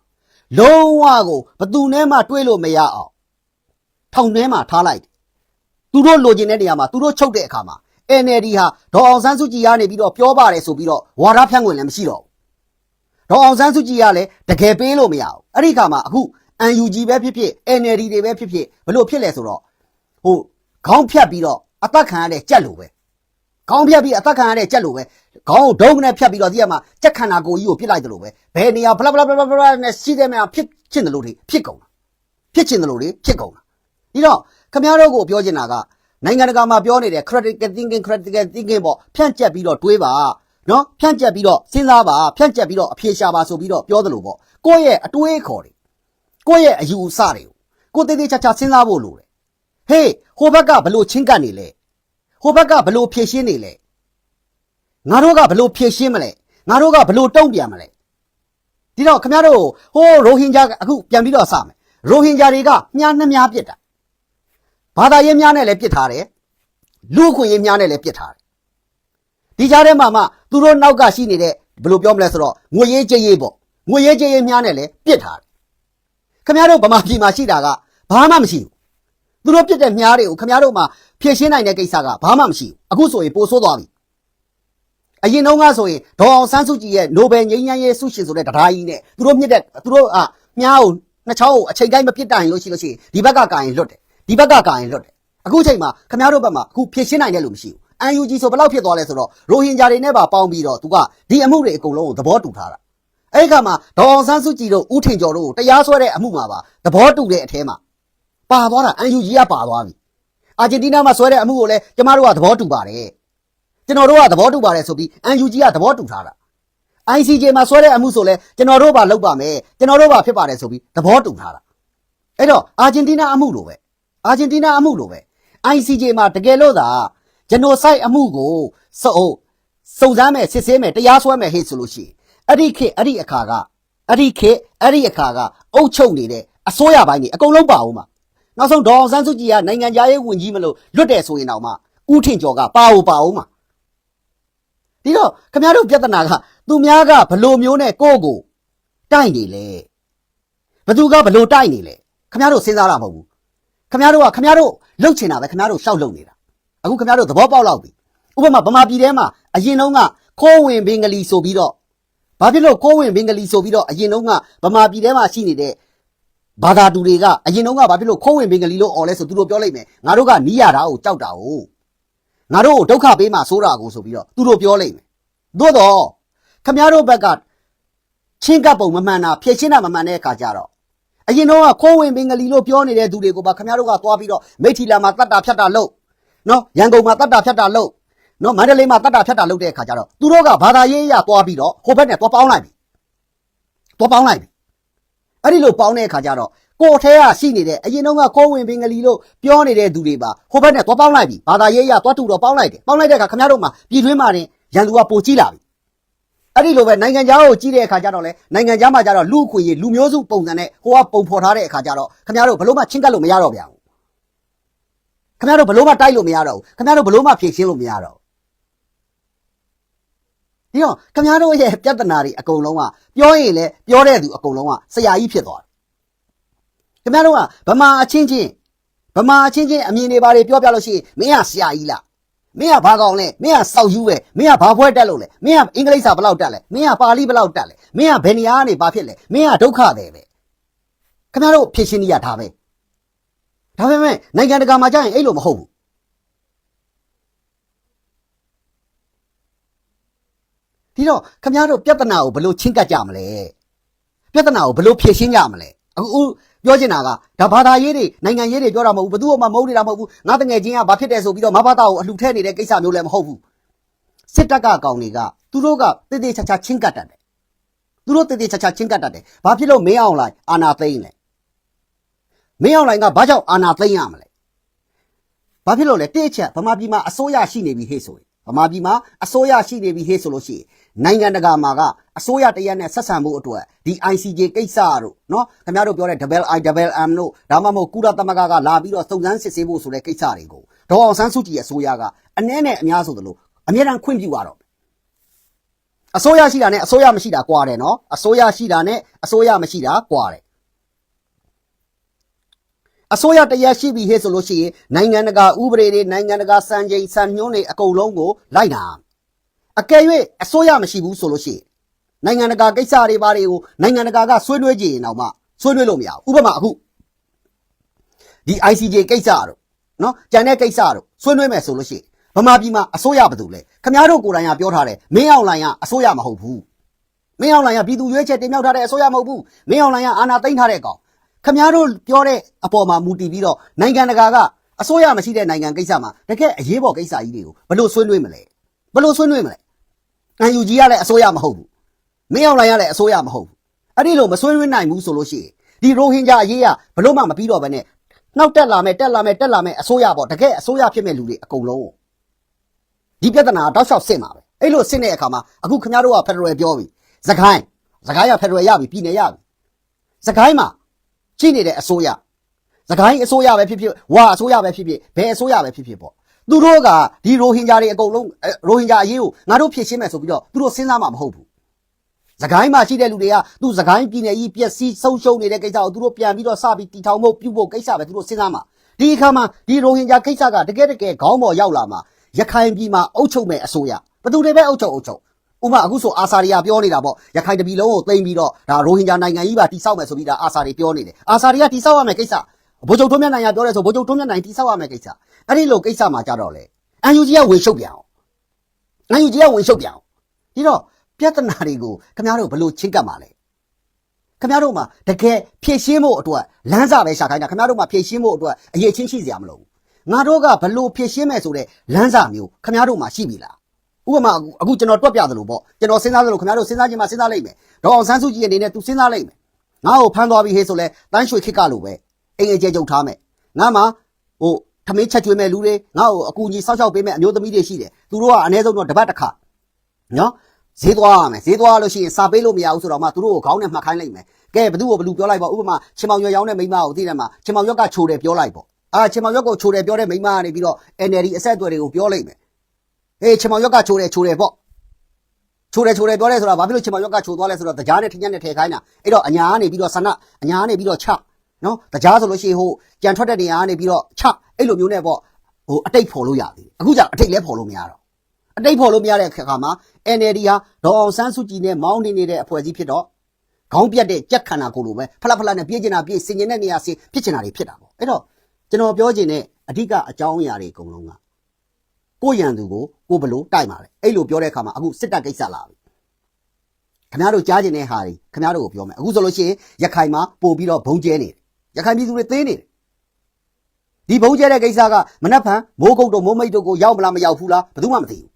လုံးဝကိုဘသူနဲ့မှတွေးလို့မရအောင်ထောင်ထဲမှာထားလိုက်တယ်သူတို့လိုချင်တဲ့နေရာမှာသူတို့ချုပ်တဲ့အခါမှာ NLD ဟာဒေါ်အောင်ဆန်းစုကြည်ကနေပြီးတော့ပြောပါတယ်ဆိုပြီးတော့ဝါဒဖြန့်ခွင့်လည်းမရှိတော့ဘူးဒေါ်အောင်ဆန်းစုကြည်ကလည်းတကယ်ပေးလို့မရဘူးအဲ့ဒီခါမှာအခု UNG ပဲဖြစ်ဖြစ် NLD တွေပဲဖြစ်ဖြစ်ဘလို့ဖြစ်လဲဆိုတော့ဟိုခေါင်းဖြတ်ပြီးတော့အသက်ခံရတဲ့ကြက်လိုပဲခေါင်းဖြတ်ပြီးအသက်ခံရတဲ့ကြက်လိုပဲခေါင်းကိုဒုံနဲ့ဖြတ်ပြီးတော့ဒီကမှာကြက်ခန္ဓာကိုယ်ကြီးကိုပြစ်လိုက်တယ်လို့ပဲဘယ်နေရာဘလဘလဘလဘလနဲ့ရှိတဲ့မှာဖြစ်ချင်တယ်လို့တွေဖြစ်ကုန်တာဖြစ်ချင်တယ်လို့တွေဖြစ်ကုန်တာဒီတော့ခမရတို့ကိုပြောချင်တာက နိုင်ငံတကာမှာပြောနေတဲ့ critical thinking critical thinking ပေါ့ဖြန့်ကျက်ပြီးတော့တွေးပါနော်ဖြန့်ကျက်ပြီးတော့စဉ်းစားပါဖြန့်ကျက်ပြီးတော့အဖြေရှာပါဆိုပြီးတော့ပြောသလိုပေါ့ကိုယ့်ရဲ့အတွေးခေါ်တွေကိုယ့်ရဲ့အယူအဆတွေကိုကိုယ်သေးသေးချာချာစဉ်းစားဖို့လိုတယ်ဟေးဟိုဘက်ကဘလို့ချင်းကပ်နေလဲဟိုဘက်ကဘလို့ဖြည့်ရှင်းနေလဲငါတို့ကဘလို့ဖြည့်ရှင်းမလဲငါတို့ကဘလို့တုံ့ပြန်မလဲဒီတော့ခင်ဗျားတို့ဟိုရိုဟင်ဂျာအခုပြန်ပြီးတော့စမယ်ရိုဟင်ဂျာတွေကမြားနှမြားပြစ်တာ ဘာသာရေးများနဲ့လည်းပြစ်ထားတယ်လူအခွင့်ရေးများနဲ့လည်းပြစ်ထားတယ်ဒီကြားထဲမှာမှသူတို့နောက်ကရှိနေတဲ့ဘယ်လိုပြောမလဲဆိုတော့ငွေရေးကြေးရေးပေါ့ငွေရေးကြေးရေးများနဲ့လည်းပြစ်ထားတယ်ခင်ဗျားတို့ဗမာပြည်မှာရှိတာကဘာမှမရှိဘူးသူတို့ပြစ်တဲ့မြားတွေကိုခင်ဗျားတို့မှာဖြည့်ရှင်းနိုင်တဲ့ကိစ္စကဘာမှမရှိဘူးအခုဆိုရင်ပိုဆိုးသွားပြီအရင်တုန်းကဆိုရင်ဒေါ်အောင်ဆန်းစုကြည်ရဲ့နိုဘယ်ငြိမ်းချမ်းရေးဆုရှင်ဆိုတဲ့တရားကြီးနဲ့သူတို့မြစ်တဲ့သူတို့အမြားကိုနှစ်ချောင်းကိုအချိန်တိုင်းမပြစ်တိုင်လို့ရှိလို့ရှိရင်ဒီဘက်ကကာရင်လွတ်တယ် ဒီဘက်ကကာရင်လွတ်တယ်အခုချိန်မှာခမားတို့ဘက်မှာအခုဖြည့်ရှင်းနိုင်တယ်လို့မရှိဘူး UNG ဆိုဘယ်လောက်ဖြစ်သွားလဲဆိုတော့ရိုဟင်ဂျာတွေနဲ့ပါပေါင်းပြီးတော့သူကဒီအမှုတွေအကုန်လုံးကိုသဘောတူထားတာအဲ့ဒီခါမှာဒေါအောင်ဆန်းစုကြည်တို့ဦးထင်ကျော်တို့ကိုတရားစွဲတဲ့အမှုမှာပါသဘောတူတဲ့အထဲမှာပါသွားတာ UNG ကပါသွားပြီအာဂျင်တီးနားမှာစွဲတဲ့အမှုကိုလည်းကျမတို့ကသဘောတူပါတယ်ကျွန်တော်တို့ကသဘောတူပါတယ်ဆိုပြီး UNG ကသဘောတူထားတာ ICJ မှာဆွဲတဲ့အမှုဆိုလဲကျွန်တော်တို့ပါလုပ်ပါမယ်ကျွန်တော်တို့ပါဖြစ်ပါတယ်ဆိုပြီးသဘောတူထားတာအဲ့တော့အာဂျင်တီးနားအမှုလိုပဲ အာဂျင်တီးနားအမှုလိုပဲ ICJ မှာတကယ်လို့သာဂျနိုဆိုက်အမှုကိုစုံစုံစမ်းမယ်စစ်ဆေးမယ်တရားစွဲမယ်ဟဲ့ဆိုလို့ရှိရင်အဲ့ဒီခေတ်အဲ့ဒီအခါကအဲ့ဒီခေတ်အဲ့ဒီအခါကအုပ်ချုပ်နေတဲ့အစိုးရပိုင်းကြီးအကုန်လုံးပါအောင်မှာနောက်ဆုံးဒေါအောင်ဆန်းစုကြည်ကနိုင်ငံသားရေးဝန်ကြီးမလို့လွတ်တယ်ဆိုရင်တော့မှဥထင်ကျော်ကပါအောင်ပါအောင်မှာဒီတော့ခမရတို့ပြဿနာကသူများကဘလို့မျိုးနဲ့ကိုယ့်ကိုတိုက်နေလဲဘသူကဘလို့တိုက်နေလဲခမရတို့စဉ်းစားတာမဟုတ်ဘူး ခမရတို့ကခမရတို့လှုပ်ချင်တာပဲခမရတို့ရှောက်လှုပ်နေတာအခုခမရတို့သဘောပေါက်လောက်ပြီဥပမာဗမာပြည်ထဲမှာအရင်တုန်းကခိုးဝင်ဘင်္ဂလီဆိုပြီးတော့ဘာဖြစ်လို့ခိုးဝင်ဘင်္ဂလီဆိုပြီးတော့အရင်တုန်းကဗမာပြည်ထဲမှာရှိနေတဲ့ဘာသာတူတွေကအရင်တုန်းကဘာဖြစ်လို့ခိုးဝင်ဘင်္ဂလီလို့អော်လဲဆိုသူတို့ပြောလိုက်မယ်ငါတို့ကနီးရတာကိုကြောက်တာကိုငါတို့ကိုဒုက္ခပေးမှဆိုးတာကိုဆိုပြီးတော့သူတို့ပြောလိုက်မယ်သို့တော့ခမရတို့ဘက်ကချင်းကပ်ပုံမမှန်တာဖြည့်ရှင်းတာမမှန်တဲ့အခါကျတော့ အရင်တော့ခိုးဝင်ဘင်္ဂလီလို့ပြောနေတဲ့သူတွေကိုပါခမရတို့ကသွားပြီးတော့မိထီလာမှာတတ်တာဖြတ်တာလုပ်နော်ရန်ကုန်မှာတတ်တာဖြတ်တာလုပ်နော်မန္တလေးမှာတတ်တာဖြတ်တာလုပ်တဲ့အခါကျတော့သူတို့ကဘာသာရေးအရသွားပြီးတော့ဟိုဘက်နဲ့သွားပေါင်းလိုက်ပြီသွားပေါင်းလိုက်ပြီအဲ့ဒီလိုပေါင်းတဲ့အခါကျတော့ကိုယ်ထဲကရှိနေတဲ့အရင်တော့ကခိုးဝင်ဘင်္ဂလီလို့ပြောနေတဲ့သူတွေပါဟိုဘက်နဲ့သွားပေါင်းလိုက်ပြီဘာသာရေးအရသွားတူတော့ပေါင်းလိုက်တယ်ပေါင်းလိုက်တဲ့အခါခမရတို့မှာပြည်တွင်းမှာတင်ရန်သူကပိုကြီးလာပြီ အဲ့ဒီလိုပဲနိုင်ငံခြားကိုကြီးတဲ့အခါကျတော့လေနိုင်ငံခြားမှာကျတော့လူအခွင့်အရေးလူမျိုးစုပုံစံနဲ့ဟိုကပုံဖော်ထားတဲ့အခါကျတော့ခင်ဗျားတို့ဘလို့မှချင်းကပ်လို့မရတော့ဗျာခင်ဗျားတို့ဘလို့မှတိုက်လို့မရတော့ဘူးခင်ဗျားတို့ဘလို့မှဖြည့်ရှင်းလို့မရတော့ဘူးဒီတော့ခင်ဗျားတို့ရဲ့ပြဿနာတွေအကုန်လုံးကပြောရင်လေပြောတဲ့သူအကုန်လုံးကဆရာကြီးဖြစ်သွားတယ်ခင်ဗျားတို့ကဗမာအချင်းချင်းဗမာအချင်းချင်းအမြင်တွေဘာတွေပြောပြလို့ရှိရင်မင်းကဆရာကြီးလား မင်းကဘာကောင်လဲမင်းကစောက်ယူပဲမင်းကဘာဖွဲတက်လို့လဲမင်းကအင်္ဂလိပ်စာဘယ်လောက်တက်လဲမင်းကပါဠိဘယ်လောက်တက်လဲမင်းကဘယ်နေရာကနေဘာဖြစ်လဲမင်းကဒုက္ခတယ်ပဲခင်ဗျားတို့ဖြစ်ရှင်းနေရတာပဲဒါပေမဲ့နိုင်ငံတကာမှာကြာရင်အဲ့လိုမဟုတ်ဘူးဒီတော့ခင်ဗျားတို့ပြဿနာကိုဘယ်လိုချင်းကပ်ကြမလဲပြဿနာကိုဘယ်လိုဖြေရှင်းကြမလဲအခု ပြောချင်တာကဒါဘာသာရေးတွေနိုင်ငံရေးတွေပြောတာမဟုတ်ဘူးဘယ်သူမှမဟုတ်နေတာမဟုတ်ဘူးငါတငယ်ချင်းကဘာဖြစ်တယ်ဆိုပြီးတော့မဘာသာကိုအလှထည့်နေတဲ့ကိစ္စမျိုးလည်းမဟုတ်ဘူးစစ်တပ်ကအကောင်တွေကသူတို့ကတည်တည်ချာချာချင်းကပ်တတ်တယ်သူတို့တည်တည်ချာချာချင်းကပ်တတ်တယ်ဘာဖြစ်လို့မင်းအောင်လိုက်အာနာသိမ့်လဲမင်းအောင်လိုက်ကဘာကြောင့်အာနာသိမ့်ရမလဲဘာဖြစ်လို့လဲတိအချက်ဗမာပြည်မှာအစိုးရရှိနေပြီဟဲ့ဆိုရင် ဗမာပြည်မှာအစိုးရရှိနေပြီဟေ့ဆိုလို့ရှိရင်နိုင်ငံတကာမှာကအစိုးရတရက်နဲ့ဆက်ဆံမှုအတွက်ဒီ ICJ ကိစ္စတို့နော်ခင်ဗျားတို့ပြောတဲ့ double i double m တို့ဒါမှမဟုတ်ကုလသမဂ္ဂကလာပြီးတော့စုံစမ်းစစ်ဆေးဖို့ဆိုတဲ့ကိစ္စတွေကိုဒေါ်အောင်ဆန်းစုကြည်အစိုးရကအနည်းနဲ့အများဆိုသလိုအမြဲတမ်းခွင့်ပြုရတော့အစိုးရရှိတာနဲ့အစိုးရမရှိတာကွာတယ်နော်အစိုးရရှိတာနဲ့အစိုးရမရှိတာကွာတယ် အစိုးရတရားရှိပြီဟဲ့ဆိုလို့ရှိရင်နိုင်ငံတကာဥပဒေတွေနိုင်ငံတကာစံချိန်စံညွှန်းတွေအကုန်လုံးကိုလိုက်တာအကယ်၍အစိုးရမရှိဘူးဆိုလို့ရှိရင်နိုင်ငံတကာကိစ္စတွေဘာတွေကိုနိုင်ငံတကာကဆွေးနွေးကြရင်တော့မှဆွေးနွေးလို့မရဘူးဥပမာအခုဒီ ICJ ကိစ္စတို့နော်ကြံတဲ့ကိစ္စတို့ဆွေးနွေးမယ်ဆိုလို့ရှိရင်ဗမာပြည်မှာအစိုးရဘာလို့လဲခမားတို့ကိုယ်တိုင်ကပြောထားတယ်မင်းအောင်လိုင်ကအစိုးရမဟုတ်ဘူးမင်းအောင်လိုင်ကပြည်သူရွေးချယ်တင်မြှောက်ထားတဲ့အစိုးရမဟုတ်ဘူးမင်းအောင်လိုင်ကအာဏာသိမ်းထားတဲ့ကောင် ခမားတို့ပြောတဲ့အပေါ်မှာမူတည်ပြီးတော့နိုင်ငံတကာကအစိုးရမရှိတဲ့နိုင်ငံကိစ္စမှာတကယ်အရေးပေါ်ကိစ္စကြီးတွေကိုဘယ်လိုဆွေးနွေးမလဲဘယ်လိုဆွေးနွေးမလဲအန်ယူဂျီကလည်းအစိုးရမဟုတ်ဘူးမင်းအောင်လိုင်ကလည်းအစိုးရမဟုတ်ဘူးအဲ့ဒီလိုမဆွေးနွေးနိုင်ဘူးဆိုလို့ရှိရင်ဒီရိုဟင်ဂျာအရေးကဘလို့မှမပြီးတော့ဘဲနဲ့နောက်တက်လာမယ်တက်လာမယ်တက်လာမယ်အစိုးရပေါ့တကယ်အစိုးရဖြစ်မဲ့လူတွေအကုန်လုံးဒီပြဿနာတောက်လျှောက်စစ်မှာပဲအဲ့လိုစစ်တဲ့အခါမှာအခုခင်ဗျားတို့ကဖက်ဒရယ်ပြောပြီသခိုင်းသခိုင်းကဖက်ဒရယ်ရပြီပြည်နယ်ရပြီသခိုင်းမှာ ရှိနေတဲ့အစိုးရသခိုင်းအစိုးရပဲဖြစ်ဖြစ်ဝါအစိုးရပဲဖြစ်ဖြစ်ဘယ်အစိုးရပဲဖြစ်ဖြစ်ပေါ့သူတို့ကဒီရိုဟင်ဂျာတွေအကုန်လုံးအဲရိုဟင်ဂျာအရေးကိုငါတို့ဖြည့်ရှင်းမယ်ဆိုပြီးတော့သူတို့စဉ်းစားမှာမဟုတ်ဘူးသခိုင်းမှာရှိတဲ့လူတွေကသူသခိုင်းပြည်နယ်ကြီးပျက်စီးဆုံးရှုံးနေတဲ့ကိစ္စကိုသူတို့ပြန်ပြီးတော့စပြီးတီထောင်ဖို့ပြုဖို့ကိစ္စပဲသူတို့စဉ်းစားမှာဒီအခါမှာဒီရိုဟင်ဂျာကိစ္စကတကယ်တကယ်ခေါင်းပေါ်ရောက်လာမှာရခိုင်ပြည်မှာအုပ်ချုပ်မဲ့အစိုးရဘယ်သူတွေပဲအုပ်ချုပ်အုပ်ချုပ် ဥပမာအခုဆိုအာစာတွေကပြောနေတာပေါ့ရခိုင်တပြည်လုံးကိုသိမ်းပြီးတော့ဒါရိုဟင်ဂျာနိုင်ငံကြီးပါတိဆောက်မယ်ဆိုပြီးဒါအာစာတွေပြောနေတယ်အာစာတွေကတိဆောက်ရမယ်ကိစ္စဘိုးချုပ်ထွန်းမြတ်နိုင်ကပြောတယ်ဆိုဘိုးချုပ်ထွန်းမြတ်နိုင်တိဆောက်ရမယ်ကိစ္စအဲ့ဒီလိုကိစ္စမှာကြတော့လေအန်ယူဂျီကဝင်ရှုပ်ပြန်အောင်အန်ယူဂျီကဝင်ရှုပ်ပြန်အောင်ဒီတော့ပြဿနာတွေကိုခင်ဗျားတို့ဘယ်လိုချင်းကပ်မှာလဲခင်ဗျားတို့မှာတကယ်ဖြည့်ရှင်းဖို့အတွက်လမ်းစာပဲရှာခိုင်းတာခင်ဗျားတို့မှာဖြည့်ရှင်းဖို့အတွက်အရေးချင်းရှိစရာမလိုဘူးငါတို့ကဘယ်လိုဖြည့်ရှင်းမယ်ဆိုတဲ့လမ်းစာမျိုးခင်ဗျားတို့မှာရှိပြီလား ဥပမာအခုကျွန်တော်တွက်ပြသလိုပေါ့ကျွန်တော်စဉ်းစားသလိုခင်ဗျားတို့စဉ်းစားခြင်းမစဉ်းစားလိုက်မယ်ဒေါအောင်ဆန်းစုကြည်အနေနဲ့ तू စဉ်းစားလိုက်မယ်ငါ့ကိုဖမ်းသွားပြီဟေးဆိုလဲတန်းရွှေခစ်ကလိုပဲအိမ်အကျဲကြုတ်ထားမယ်ငါမှဟိုထမင်းချက်ကျွေးမဲ့လူတွေငါ့ကိုအကူကြီးစောက်ရှောက်ပေးမဲ့အမျိုးသမီးတွေရှိတယ်သူတို့ကအ ਨੇ ဆုံးတော့တစ်ပတ်တစ်ခါနော်ဈေးသွားရမယ်ဈေးသွားလို့ရှိရင်စာပေးလို့မရဘူးဆိုတော့မှသူတို့ကိုခေါင်းနဲ့မှတ်ခိုင်းလိုက်မယ်ကဲဘသူ့ကိုဘလူပြောလိုက်ပါဥပမာချင်မောင်ရွက်ရောင်းတဲ့မိန်းမကိုသိတယ်မှာချင်မောင်ရွက်ကချိုတယ်ပြောလိုက်ပေါ့အာချင်မောင်ရွက်ကိုချိုတယ်ပြောတဲ့မိန်းမကနေပြီးတော့ NLD အဆက်အသွယ်တွေကိုပြောလိုက်မယ် ဟေးချင်မောင်ရွက်ကချိုတယ်ချိုတယ်ပေါ့ချိုတယ်ချိုတယ်ပြောတယ်ဆိုတာဘာဖြစ်လို့ချင်မရွက်ကချိုသွားလဲဆိုတော့တကြားနဲ့ထင်းညက်နဲ့ထည့်ခိုင်းတာအဲ့တော့အညာကနေပြီးတော့ဆန္ဒအညာကနေပြီးတော့ချနော်တကြားဆိုလို့ရှိရင်ဟိုကြံထွက်တဲ့နေရာကနေပြီးတော့ချအဲ့လိုမျိုးနဲ့ပေါ့ဟိုအတိတ်ဖော်လို့ရသေးတယ်အခုကျအတိတ်လည်းဖော်လို့မရတော့အတိတ်ဖော်လို့မရတဲ့ခါမှာ NLD ဟာဒေါ်အောင်ဆန်းစုကြည်နဲ့မောင်းနေနေတဲ့အဖွဲ့အစည်းဖြစ်တော့ခေါင်းပြတ်တဲ့ကြက်ခန္ဓာကိုယ်လိုပဲဖလက်ဖလက်နဲ့ပြေးကျင်တာပြေးစင်ကျင်တဲ့နေရာစင်ဖြစ်ကျင်တာတွေဖြစ်တာပေါ့အဲ့တော့ကျွန်တော်ပြောချင်တဲ့အဓိကအကြောင်းအရာတွေအကုန်လုံးက ကိုယ့်ရန်သူကိုကိုယ်ဘလို့တိုက်ပါလေအဲ့လိုပြောတဲ့အခါမှာအခုစစ်တပ်ကိစ္စလာပြီခင်ဗျားတို့ကြားကျင်တဲ့ဟာတွေခင်ဗျားတို့ကိုပြောမယ်အခုဆိုလို့ရှိရင်ရခိုင်မှာပို့ပြီးတော့ဘုံကျဲနေတယ်ရခိုင်ပြည်သူတွေသေးနေတယ်ဒီဘုံကျဲတဲ့ကိစ္စကမနှက်ဖန်မိုးကုတ်တို့မိုးမိတ်တို့ကိုရောက်မလားမရောက်ဘူးလားဘယ်သူမှမသိဘူး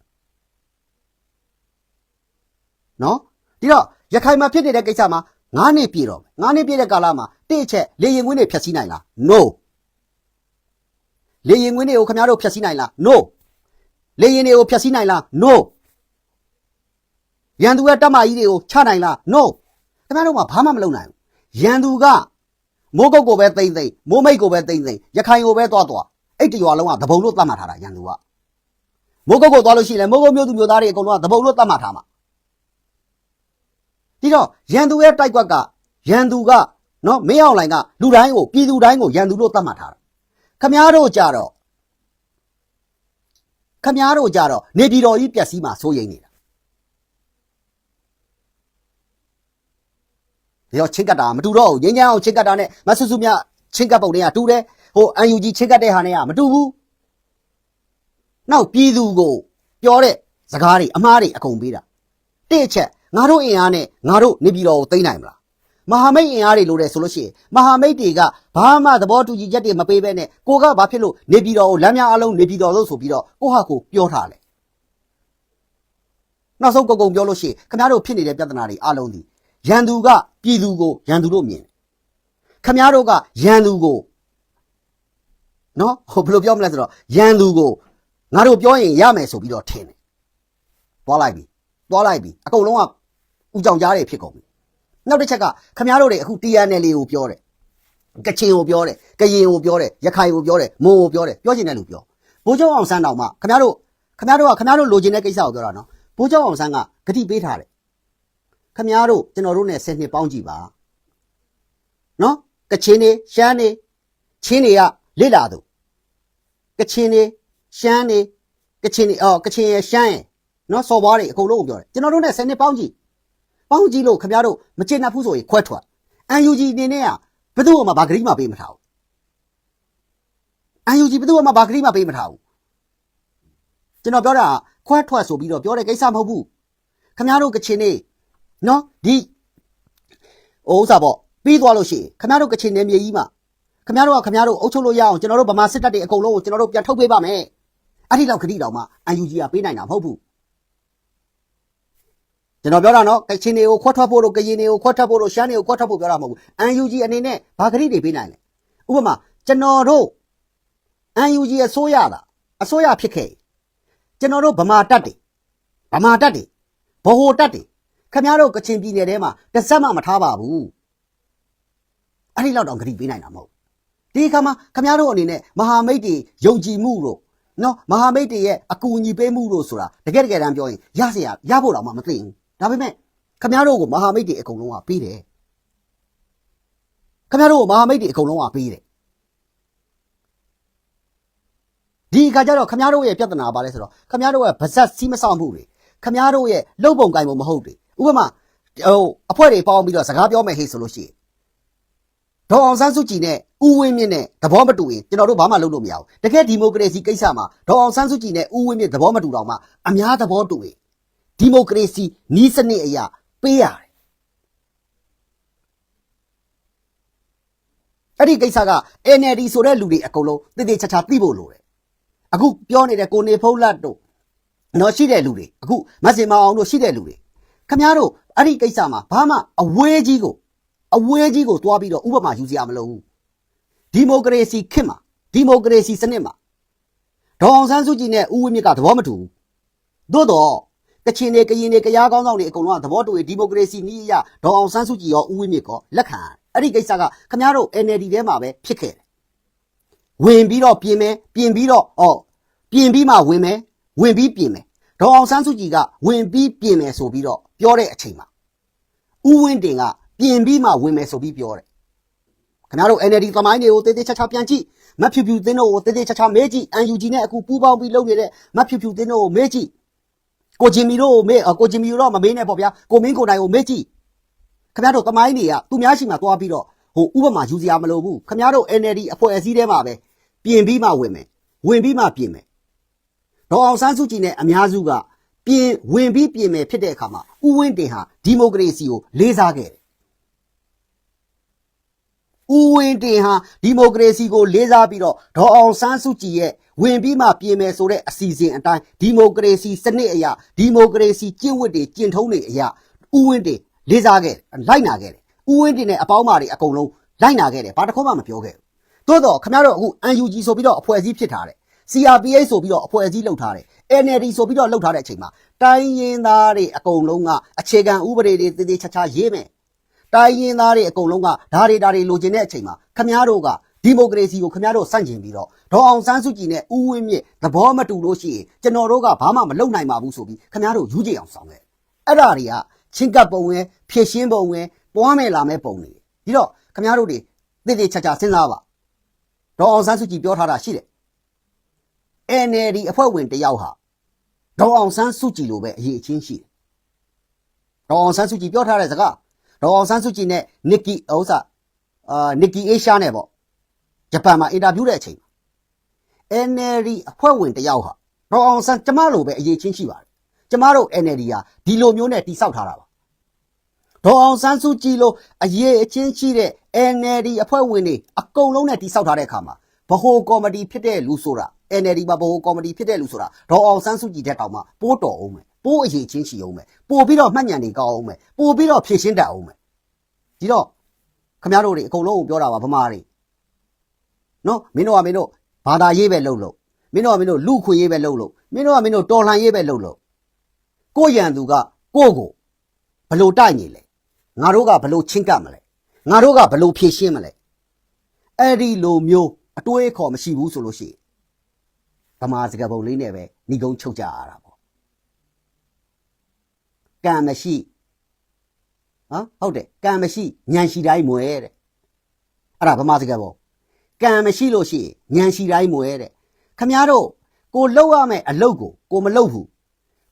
နော်ဒီတော့ရခိုင်မှာဖြစ်နေတဲ့ကိစ္စမှာ9နှစ်ပြည့်တော့မယ်9နှစ်ပြည့်တဲ့ကာလမှာတိအချက်လေရင်ခွင်းတွေဖျက်ဆီးနိုင်လား no လေရင်ခွင်းတွေကိုခင်ဗျားတို့ဖျက်ဆီးနိုင်လား no လေရင်တွေကိုဖျက်ဆီးနိုင်လား no ရန်သူကတက်မကြီးတွေကိုချနိုင်လား no ခင်ဗျားတို့ကဘာမှမလုပ်နိုင်ဘူးရန်သူကမိုးကုတ်ကိုပဲတိမ့်သိမ့်မိုးမိတ်ကိုပဲတိမ့်သိမ့်ရခိုင်ကိုပဲသွားသွားအဲ့တရွာလုံးကသဘုံလို့သတ်မှတ်ထားတာရန်သူကမိုးကုတ်ကိုသွားလို့ရှိရင်လည်းမိုးကုတ်မျိုးသူမျိုးသားတွေအကုန်လုံးကသဘုံလို့သတ်မှတ်ထားမှာဒီတော့ရန်သူရဲ့တိုက်ကွက်ကရန်သူကနော်မင်းအောင်လိုင်ကလူတိုင်းကိုပြည်သူတိုင်းကိုရန်သူလို့သတ်မှတ်ထားတာခမားတို့ကြတော့ ခမားတို့ကြတော့နေပြည်တော်ကြီးပြက်စီးမှာစိုးရိမ်နေတာ။ဒါချင်းကတ်တာမတူတော့ဘူး။ငင်းငင်းအောင်ချင်းကတ်တာနဲ့မဆူဆူမြချင်းကတ်ပုံတွေကတူတယ်။ဟို UNG ချင်းကတ်တဲ့ဟာနဲ့ကမတူဘူး။နောက်ပြည်သူကိုပြောတဲ့စကားတွေအမားတွေအကုန်ပေးတာ။တစ်အချက်ငါတို့အင်အားနဲ့ငါတို့နေပြည်တော်ကိုသိမ်းနိုင်မလား။ မဟာမိတ်အင်အားတွေလို့တဲ့ဆိုလို့ရှိရင်မဟာမိတ်တွေကဘာမှသဘောတူညီချက်တွေမပေးဘဲနဲ့ကိုကဘာဖြစ်လို့နေပြည်တော်ကိုလမ်းများအလုံးနေပြည်တော်လို့ဆိုပြီးတော့ကိုဟာကိုပြောထားတယ်။နောက်ဆုံးကုတ်ကုံပြောလို့ရှိရင်ခင်ဗျားတို့ဖြစ်နေတဲ့ပြဿနာတွေအလုံးဒီရန်သူကပြည်သူကိုရန်သူတို့မြင်တယ်ခမည်းတော်ကရန်သူကိုနော်ဟိုဘယ်လိုပြောမလဲဆိုတော့ရန်သူကိုငါတို့ပြောရင်ရမယ်ဆိုပြီးတော့ထင်တယ်သွားလိုက်ပြီသွားလိုက်ပြီအကုန်လုံးကဥကြောင်ကြားတွေဖြစ်ကုန်ပြီ နောက်တစ်ချက်ကခမည်းတော်တွေအခု TNL ကိုပြောတယ်ကချင်ကိုပြောတယ်ကရင်ကိုပြောတယ်ရခိုင်ကိုပြောတယ်မိုးကိုပြောတယ်ပြောချင်တဲ့လူပြောဘိုးကျောင်းအောင်ဆန်းတောင်မှခမည်းတော်ခမည်းတော်ကခမည်းတော်လိုချင်တဲ့ကိစ္စကိုပြောတာနော်ဘိုးကျောင်းအောင်ဆန်းကဂတိပေးထားတယ်ခမည်းတော်ကျွန်တော်တို့နဲ့10နှစ်ပေါင်းကြည့်ပါနော်ကချင်နေရှမ်းနေချင်းတွေကလစ်လာသူကချင်နေရှမ်းနေကချင်နေအော်ကချင်ရရှမ်းရနော်စော်ဘွားတွေအကုန်လုံးကိုပြောတယ်ကျွန်တော်တို့နဲ့10နှစ်ပေါင်းကြည့် ပေါင်းကြည့်လို့ခမည်းတော်မချင်တဲ့ဘူးဆိုရင်ခွဲထွက် UNG အနေနဲ့ကဘယ်သူ့မှဘာဂရိမှပေးမထားဘူး UNG ဘယ်သူ့မှဘာဂရိမှပေးမထားဘူးကျွန်တော်ပြောတာခွဲထွက်ဆိုပြီးတော့ပြောတဲ့ကိစ္စမဟုတ်ဘူးခမည်းတော်ကချင်နေနော်ဒီဟိုဥစားပေါ့ပြီးသွားလို့ရှိရင်ခင်ဗျားတို့ကချင်နယ်မြေကြီးမှာခင်ဗျားတို့ကခင်ဗျားတို့အုပ်ချုပ်လို့ရအောင်ကျွန်တော်တို့ဗမာစစ်တပ်တွေအကုန်လုံးကိုကျွန်တော်တို့ပြန်ထုတ်ပေးပါမယ်အဲ့ဒီတော့ခရီးတော်မှာ UNG ကပေးနိုင်တာမဟုတ်ဘူး ကျွန်တော်ပြောတာနော်ကချင်တွေကိုခွတ်ထွက်ဖို့လို့ကရင်တွေကိုခွတ်ထွက်ဖို့လို့ရှမ်းတွေကိုခွတ်ထွက်ဖို့ပြောတာမဟုတ်ဘူး UNG အနေနဲ့ဘာခရီးတွေပေးနိုင်လဲဥပမာကျွန်တော်တို့ UNG အစိုးရတာအစိုးရဖြစ်ခဲ့ကျွန်တော်တို့ဗမာတပ်တွေဗမာတပ်တွေဗဟိုတပ်တွေခင်ဗျားတို့ကချင်ပြည်နယ်ထဲမှာတစ်စက်မှမထားပါဘူးအဲ့ဒီလောက်တော့ခရီးပေးနိုင်တာမဟုတ်ဒီအခါမှာခင်ဗျားတို့အနေနဲ့မဟာမိတ်တွေယုံကြည်မှုတို့နော်မဟာမိတ်တွေရဲ့အကူအညီပေးမှုတို့ဆိုတာတကယ်တကယ်တမ်းပြောရင်ရစရာရဖို့တော့မှမသိဘူး ဒါပေမဲ့ခမရတို့ကိုမဟာမိတ်တွေအကုန်လုံးကပေးတယ်ခမရတို့ကိုမဟာမိတ်တွေအကုန်လုံးကပေးတယ်ဒီအခါကျတော့ခမရတို့ရဲ့ပြဿနာပါလဲဆိုတော့ခမရတို့ရဲ့ဗဇက်စီးမဆောင်မှုတွေခမားတို့ရဲ့လုံပုံကိုင်ပုံမဟုတ်တယ်ဥပမာဟိုအဖွဲ့တွေပေါင်းပြီးတော့စကားပြောမယ်ဟေ့ဆိုလို့ရှိရင်ဒေါ်အောင်ဆန်းစုကြည်နဲ့ဦးဝင်းမြင့်နဲ့သဘောမတူရင်ကျွန်တော်တို့ဘာမှလုပ်လို့မရဘူးတကယ်ဒီမိုကရေစီကိစ္စမှာဒေါ်အောင်ဆန်းစုကြည်နဲ့ဦးဝင်းမြင့်သဘောမတူတော့မှအများသဘောတူရင် ဒီမိုကရေစီနီးစနစ်အရာပေးရတယ်အဲ့ဒီကိစ္စက NLD ဆိုတဲ့လူတွေအကုန်လုံးတည်တည်ချာချာသိဖို့လိုတယ်အခုပြောနေတဲ့ကိုနေဖုံးလတ်တို့နော်ရှိတဲ့လူတွေအခုမတ်စင်မအောင်တို့ရှိတဲ့လူတွေခမည်းတော်အဲ့ဒီကိစ္စမှာဘာမှအဝေးကြီးကိုအဝေးကြီးကိုတွားပြီးတော့ဥပမာယူစရာမလိုဘူးဒီမိုကရေစီခေတ်မှာဒီမိုကရေစီစနစ်မှာဒေါ်အောင်ဆန်းစုကြည်နဲ့ဦးဝင်းမြင့်ကသဘောမတူဘူးသို့တော့ ကချင်တွေကရင်တွေကရားကောင်းဆောင်တွေအကုန်လုံးကသဘောတူရင်ဒီမိုကရေစီနည်းအရဒေါ်အောင်ဆန်းစုကြည်ရောဦးဝင်းမြင့်ကောလက်ခံအဲ့ဒီကိစ္စကခမည်းတော် NLD ထဲမှာပဲဖြစ်ခဲ့တယ်ဝင်ပြီးတော့ပြင်မယ်ပြင်ပြီးတော့ဩပြင်ပြီးမှဝင်မယ်ဝင်ပြီးပြင်မယ်ဒေါ်အောင်ဆန်းစုကြည်ကဝင်ပြီးပြင်မယ်ဆိုပြီးတော့ပြောတဲ့အချိန်မှာဦးဝင်းတင်ကပြင်ပြီးမှဝင်မယ်ဆိုပြီးပြောတယ်ခင်ဗျားတို့ NLD သမိုင်းတွေကိုတေးသေးချာချာပြန်ကြည့်မတ်ဖြူဖြူသင်းတို့ကိုတေးသေးချာချာမေးကြည့် UNG နဲ့အခုပူးပေါင်းပြီးလုပ်နေတဲ့မတ်ဖြူဖြူသင်းတို့ကိုမေးကြည့် ကိုဂျင်မီတို့ကိုမေးကိုဂျင်မီတို့တော့မမေးနဲ့ပေါ့ဗျာကိုမင်းကိုနိုင်ကိုမေးကြည့်ခင်ဗျားတို့သမိုင်းတွေကသူများရှိမှသွားပြီးတော့ဟိုဥပမာယူစရာမလိုဘူးခင်ဗျားတို့ NLD အဖွဲ့အစည်းထဲမှာပဲပြင်ပြီးမှဝင်မယ်ဝင်ပြီးမှပြင်မယ်ဒေါ်အောင်ဆန်းစုကြည်နဲ့အများစုကပြင်ဝင်ပြီးပြင်မယ်ဖြစ်တဲ့အခါမှာဥဝင်းတင်ဟာဒီမိုကရေစီကိုလေးစားခဲ့တယ် ဦးဝင်းတင်ဟာဒီမိုကရေစီကိုလေးစားပြီးတော့ဒေါ်အောင်ဆန်းစုကြည်ရဲ့ဝင်ပြီးမှပြင်မယ်ဆိုတဲ့အစီအစဉ်အတိုင်းဒီမိုကရေစီစနစ်အရာဒီမိုကရေစီကျင့်ဝတ်တွေကျင့်ထုံးတွေအရာဦးဝင်းတင်လေးစားခဲ့တယ်လိုက်နာခဲ့တယ်ဦးဝင်းတင်နဲ့အပေါင်းအမတွေအကုန်လုံးလိုက်နာခဲ့တယ်ဘာတစ်ခုမှမပြောခဲ့ဘူးသို့တော့ခင်ဗျားတို့အခု UNG ဆိုပြီးတော့အဖွဲ့အစည်းဖြစ်ထားတယ် CRPH ဆိုပြီးတော့အဖွဲ့အစည်းလုပ်ထားတယ် NLD ဆိုပြီးတော့လုပ်ထားတဲ့အချိန်မှာတိုင်းရင်းသားတွေအကုန်လုံးကအခြေခံဥပဒေတွေတည်တည်ချာချာရေးမယ် တိုင်းရင်းသားတွေအကုန်လုံးကဒါတွေဒါတွေလိုချင်တဲ့အချိန်မှာခမားတို့ကဒီမိုကရေစီကိုခမားတို့စန့်ကျင်ပြီးတော့ဒေါ်အောင်ဆန်းစုကြည်နဲ့ဦးဝင်းမြင့်သဘောမတူလို့ရှိရင်ကျွန်တော်တို့ကဘာမှမလုပ်နိုင်ပါဘူးဆိုပြီးခမားတို့ယူကြည်အောင်ဆောင်ခဲ့အဲ့ဒါတွေကချင်းကပ်ပုံပဲဖြည့်ရှင်းပုံပဲပွားမယ်လာမဲ့ပုံတွေဒီတော့ခမားတို့တွေတိတိချာချာစဉ်းစားပါဒေါ်အောင်ဆန်းစုကြည်ပြောထားတာရှိတယ် NLD အဖွဲ့ဝင်တစ်ယောက်ဟာဒေါ်အောင်ဆန်းစုကြည်လိုပဲအရေးအချင်းရှိတယ်ဒေါ်အောင်ဆန်းစုကြည်ပြောထားတဲ့စကား ဒေါ်အောင်ဆန်းစုကြည်နဲ့နစ်ကီဥစ္စာအာနစ်ကီအေရှားနဲ့ပေါ့ဂျပန်မှာအင်တာဗျူးတဲ့အချိန်မှာ NLD အဖွဲ့ဝင်တစ်ယောက်ဟာဒေါ်အောင်ဆန်းကျမလိုပဲအရေးချင်းရှိပါတယ်ကျမတို့ NLD ဟာဒီလိုမျိုးနဲ့တိဆောက်ထားတာပါဒေါ်အောင်ဆန်းစုကြည်လိုအရေးအချင်းရှိတဲ့ NLD အဖွဲ့ဝင်တွေအကုန်လုံးနဲ့တိဆောက်ထားတဲ့အခါမှာဗဟိုကော်မတီဖြစ်တဲ့လူဆိုတာ NLD မှာဗဟိုကော်မတီဖြစ်တဲ့လူဆိုတာဒေါ်အောင်ဆန်းစုကြည်တဲ့တောင်မှပိုးတော်အောင်မယ် ပိုးအရေးချင်းရှိအောင်မယ်ပို့ပြီးတော့မှတ်ညံတွေကောင်းအောင်မယ်ပို့ပြီးတော့ဖြည့်ရှင်းတတ်အောင်မယ်ဒီတော့ခမရတို့တွေအကုန်လုံးကိုပြောတာပါဗမာတွေနော်မင်းတို့ကမင်းတို့ဘာသာရေးပဲလုပ်လို့မင်းတို့ကမင်းတို့လူခွေရေးပဲလုပ်လို့မင်းတို့ကမင်းတို့တော်လှန်ရေးပဲလုပ်လို့ကိုယ့်ရန်သူကကိုယ့်ကိုဘလို့တိုက်နေလဲငါတို့ကဘလို့ချင်းကပ်မလဲငါတို့ကဘလို့ဖြည့်ရှင်းမလဲအဲ့ဒီလိုမျိုးအတွေးခေါ်မရှိဘူးဆိုလို့ရှိရင်ဗမာစကားပုံလေးနဲ့ပဲဏီကုန်းချုပ်ကြရတာပေါ့ ကံမရှိဟမ်ဟုတ်တယ်ကံမရှိညံရှိတိုင်းမွဲတဲ့အဲ့ဒါဗမာစကားပေါ့ကံမရှိလို့ရှိရင်ညံရှိတိုင်းမွဲတဲ့ခမည်းတော်ကိုလှုပ်ရမယ်အလုပ်ကိုကိုမလှုပ်ဘူး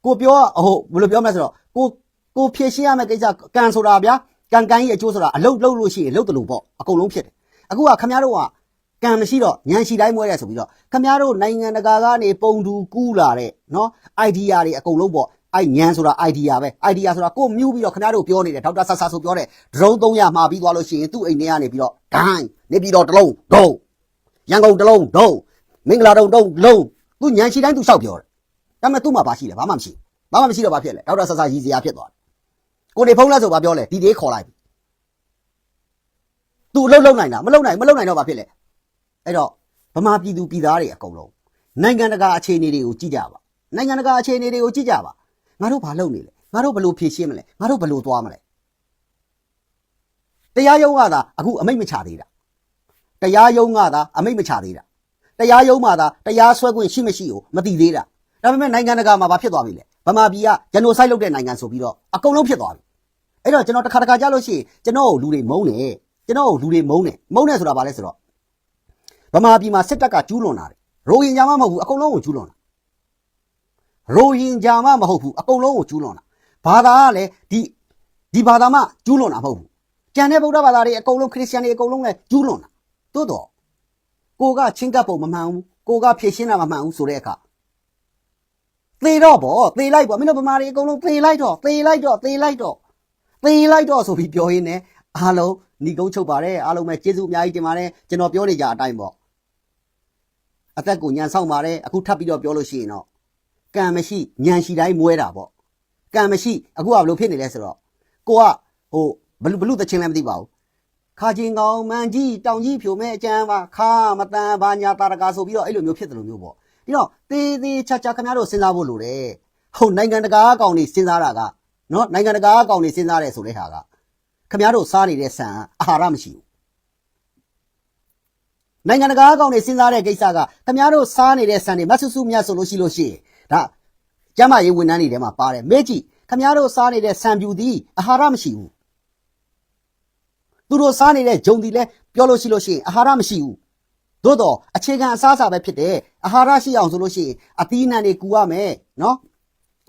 ကိုပြောဟိုဘယ်လိုပြောမလဲဆိုတော့ကိုကိုဖြည့်ရှင်းရမယ်ကိစ္စကံဆိုတာဗျာကံကံကြီးအကျိုးဆိုတာအလုပ်လှုပ်လို့ရှိရင်လှုပ်တယ်လို့ပေါ့အကုန်လုံးဖြစ်တယ်အခုကခမည်းတော်ကကံမရှိတော့ညံရှိတိုင်းမွဲတဲ့ဆိုပြီးတော့ခမည်းတော်နိုင်ငံတကာကနေပုံတူကူးလာတဲ့နော် idea တွေအကုန်လုံးပေါ့ အဲ့ညံဆိုတာ idea ပဲ idea ဆိုတာကိုမြူးပြီးတော့ခင်ဗျားတို့ပြောနေတယ်ဒေါက်တာဆဆာဆိုပြောတယ်ဒရုန်း300မှာပြီးသွားလို့ရှိရင်သူ့အိမ်ထဲကနေပြီးတော့ဒိုင်းနေပြီးတော့တစ်လုံးဒုံရန်ကုန်တစ်လုံးဒုံမင်္ဂလာတုံတုံလုံးသူညံရှိတိုင်းသူလျှောက်ပြောတယ်ဒါပေမဲ့သူ့မှာဘာရှိလဲဘာမှမရှိဘာမှမရှိတော့ဘာဖြစ်လဲဒေါက်တာဆဆာရည်စရာဖြစ်သွားတယ်ကိုနေဖုံးလဲဆိုဘာပြောလဲဒီဒေးခေါ်လိုက်ပြီသူအလုပ်လုပ်နိုင်တာမလုပ်နိုင်မလုပ်နိုင်တော့ဘာဖြစ်လဲအဲ့တော့ဗမာပြည်သူပြည်သားတွေအကုန်လုံးနိုင်ငံတကာအခြေအနေတွေကိုကြည့်ကြပါနိုင်ငံတကာအခြေအနေတွေကိုကြည့်ကြပါ ငါတို့ဘာလုပ်နေလဲငါတို့ဘယ်လိုဖြေရှင်းမလဲငါတို့ဘယ်လိုသွားမလဲတရားရုံးကသာအခုအမိတ်မချသေးတာတရားရုံးကသာအမိတ်မချသေးတာတရားရုံးမှာသာတရားစွဲခွင့်ရှိမရှိကိုမသိသေးတာဒါပေမဲ့နိုင်ငံတကာမှာဘာဖြစ်သွားပြီလဲဗမာပြည်ကဂျနိုဆိုက်လုပ်တဲ့နိုင်ငံဆိုပြီးတော့အကုန်လုံးဖြစ်သွားပြီအဲ့တော့ကျွန်တော်တစ်ခါတစ်ခါကြားလို့ရှိရင်ကျွန်တော်ကိုလူတွေမုန်းတယ်ကျွန်တော်ကိုလူတွေမုန်းတယ်မုန်းတယ်ဆိုတာဘာလဲဆိုတော့ဗမာပြည်မှာစစ်တပ်ကကျူးလွန်တာတယ်ရိုဟင်ဂျာမှမဟုတ်ဘူးအကုန်လုံးကိုကျူးလွန်တာ ရိုဟင်ဂျာမှမဟုတ်ဘူးအကုန်လုံးကိုကျူးလွန်တာဘာသာကလည်းဒီဒီဘာသာမှကျူးလွန်တာမဟုတ်ဘူးကျန်တဲ့ဗုဒ္ဓဘာသာတွေအကုန်လုံးခရစ်ယာန်တွေအကုန်လုံးလည်းကျူးလွန်တာတိုးတော့ကိုကချင်းကပ်ပုံမမှန်ဘူးကိုကဖြည့်ရှင်းတာမမှန်ဘူးဆိုတဲ့အခါသေတော့ဗောသေလိုက်ဗောမင်းတို့ဗမာတွေအကုန်လုံးသေလိုက်တော့သေလိုက်တော့သေလိုက်တော့သေလိုက်တော့ဆိုပြီးပြောရင်းနဲ့အားလုံးညီကုန်းချုပ်ပါတယ်အားလုံးပဲကျေးဇူးအများကြီးတင်ပါတယ်ကျွန်တော်ပြောနေကြအတိုင်းပေါ့အသက်ကိုညံဆောင်ပါတယ်အခုထပ်ပြီးတော့ပြောလို့ရှိရင်တော့ ကံမရှိညံရှိတိုင်းမွဲတာပေါ့ကံမရှိအခုကဘယ်လိုဖြစ်နေလဲဆိုတော့ကိုကဟိုဘလူဘလူတချင်းလည်းမသိပါဘူးခါချင်းကောင်မန်ကြီးတောင်ကြီးဖြိုမဲ့အကျန်းပါခါမတန်ဘာညာတာရကာဆိုပြီးတော့အဲ့လိုမျိုးဖြစ်တယ်လို့မျိုးပေါ့ဒီတော့သေးသေးချာချာခင်ဗျားတို့စဉ်းစားဖို့လိုတယ်ဟုတ်နိုင်ငံတကာအကောင်တွေစဉ်းစားတာကနော်နိုင်ငံတကာအကောင်တွေစဉ်းစားတယ်ဆိုတဲ့ဟာကခမရတို့စားနေတဲ့ဆန်ကအာဟာရမရှိဘူးနိုင်ငံတကာအကောင့်တွေစဉ်းစားတဲ့ကိစ္စကခမရတို့စားနေတဲ့ဆန်တွေမဆူဆူမြတ်ဆိုလို့ရှိလို့ရှိရင် ဒါကျမရေးဝန်ထမ်းတွေထဲမှာပါတယ်မေ့ကြည့်ခမရတို့စားနေတဲ့ဆန်ပြူသည်အာဟာရမရှိဘူးသူတို့စားနေတဲ့ဂျုံသည်လည်းပြောလို့ရှိလို့ရှိရင်အာဟာရမရှိဘူးသို့တော့အခြေခံအစားအစာပဲဖြစ်တယ်အာဟာရရှိအောင်ဆိုလို့ရှိရင်အသီးနှံတွေကူရမယ်နော်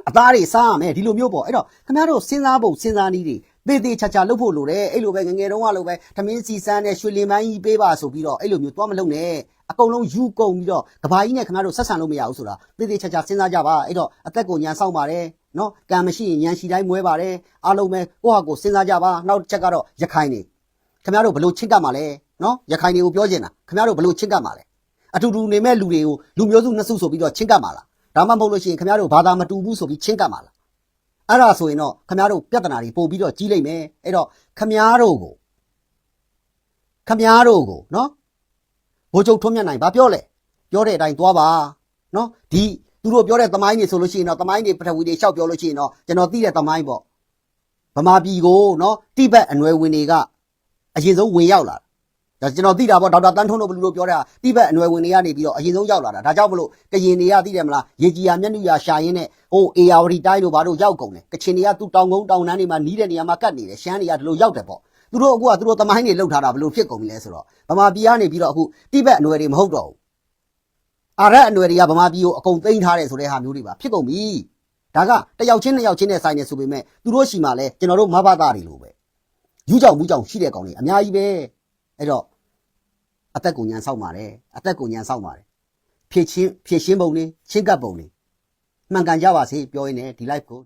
အသားတွေစားရမယ်ဒီလိုမျိုးပေါ့အဲ့တော့ခင်ဗျားတို့စဉ်းစားဖို့စဉ်းစားနည်းတွေသေသေးချာချာလုပ်ဖို့လိုတယ်အဲ့လိုပဲငငယ်တုန်းကလိုပဲသမင်းစီစမ်းနဲ့ရွှေလင်ပန်းကြီးပေးပါဆိုပြီးတော့အဲ့လိုမျိုးသွားမလုပ်နဲ့ အကုန်လုံးယူကုန်ပြီးတော့ကဘာကြီးနဲ့ခင်ဗျားတို့ဆက်ဆံလို့မရဘူးဆိုတာသေသေးချာချာစဉ်းစားကြပါအဲ့တော့အသက်ကိုညံဆောင်ပါတယ်နော်ကံမရှိရင်ညံရှိတိုင်းမွဲပါတယ်အားလုံးပဲကိုယ့်ဟာကိုယ်စဉ်းစားကြပါနောက်တစ်ချက်ကတော့ရခိုင်နေခင်ဗျားတို့ဘယ်လိုချစ်ကပ်မှာလဲနော်ရခိုင်တွေကိုပြောချင်တာခင်ဗျားတို့ဘယ်လိုချစ်ကပ်မှာလဲအတူတူနေမဲ့လူတွေကိုလူမျိုးစုနှစ်စုဆိုပြီးတော့ချစ်ကပ်မှာလားဒါမှမဟုတ်လို့ရှိရင်ခင်ဗျားတို့ဘာသာမတူဘူးဆိုပြီးချင်းကပ်ပါလားအဲ့ဒါဆိုရင်တော့ခင်ဗျားတို့ပြဿနာတွေပို့ပြီးတော့ကြီးလိမ့်မယ်အဲ့တော့ခင်ဗျားတို့ကိုခင်ဗျားတို့ကိုနော် ဘိုးချုပ်ထွန်းမြတ်နိုင်ဘာပြောလဲပြောတဲ့အတိုင်းသွားပါနော်ဒီသူတို့ပြောတဲ့သမိုင်းတွေဆိုလို့ရှိရင်တော့သမိုင်းတွေပထဝီတွေရှောက်ပြောလို့ရှိရင်တော့ကျွန်တော်သိတဲ့သမိုင်းပေါ့ဗမာပြည်ကိုနော်တိဘက်အနွယ်ဝင်တွေကအရင်ဆုံးဝင်ရောက်လာတာဒါကျွန်တော်သိတာပေါ့ဒေါက်တာတန်းထွန်းတို့ဘယ်လိုလိုပြောတာတိဘက်အနွယ်ဝင်တွေကနေပြီးတော့အရင်ဆုံးရောက်လာတာဒါကြောင့်မလို့ကရင်တွေကသိတယ်မလားရေကြီးယာမျက်နှာယာရှာရင်းနဲ့ဟိုအေယာဝတီတိုင်းတို့ဘာတို့ရောက်ကုန်တယ်ကချင်တွေကသူ့တောင်ကုန်းတောင်တန်းတွေမှာနီးတဲ့နေရာမှာကတ်နေတယ်ရှမ်းတွေကဒီလိုရောက်တယ်ပေါ့ သူတို့အခုကသူတို့သမိုင်းတွေလောက်ထားတာဘယ်လိုဖြစ်ကုန်ပြီလဲဆိုတော့ဗမာပြည်ကနေပြီးတော့အခုတိဘက်အနွယ်တွေမဟုတ်တော့ဘူးအာရက်အနွယ်တွေကဗမာပြည်ကိုအကုန်သိမ်းထားတယ်ဆိုတဲ့ဟာမျိုးတွေပါဖြစ်ကုန်ပြီဒါကတယောက်ချင်းနှစ်ယောက်ချင်းနဲ့ဆိုင်နေဆိုပေမဲ့သူတို့ရှိမှလဲကျွန်တော်တို့မဘသားတွေလိုပဲယူကြောင်မှုကြောင်ရှိတဲ့ကောင်တွေအများကြီးပဲအဲ့တော့အသက်ကိုညံဆောက်ပါတယ်အသက်ကိုညံဆောက်ပါတယ်ဖြည့်ချင်းဖြည့်ရှင်းပုံလေးချင်းကပ်ပုံလေးမှန်ကန်ကြပါစေပြောရင်းနဲ့ဒီ live ကို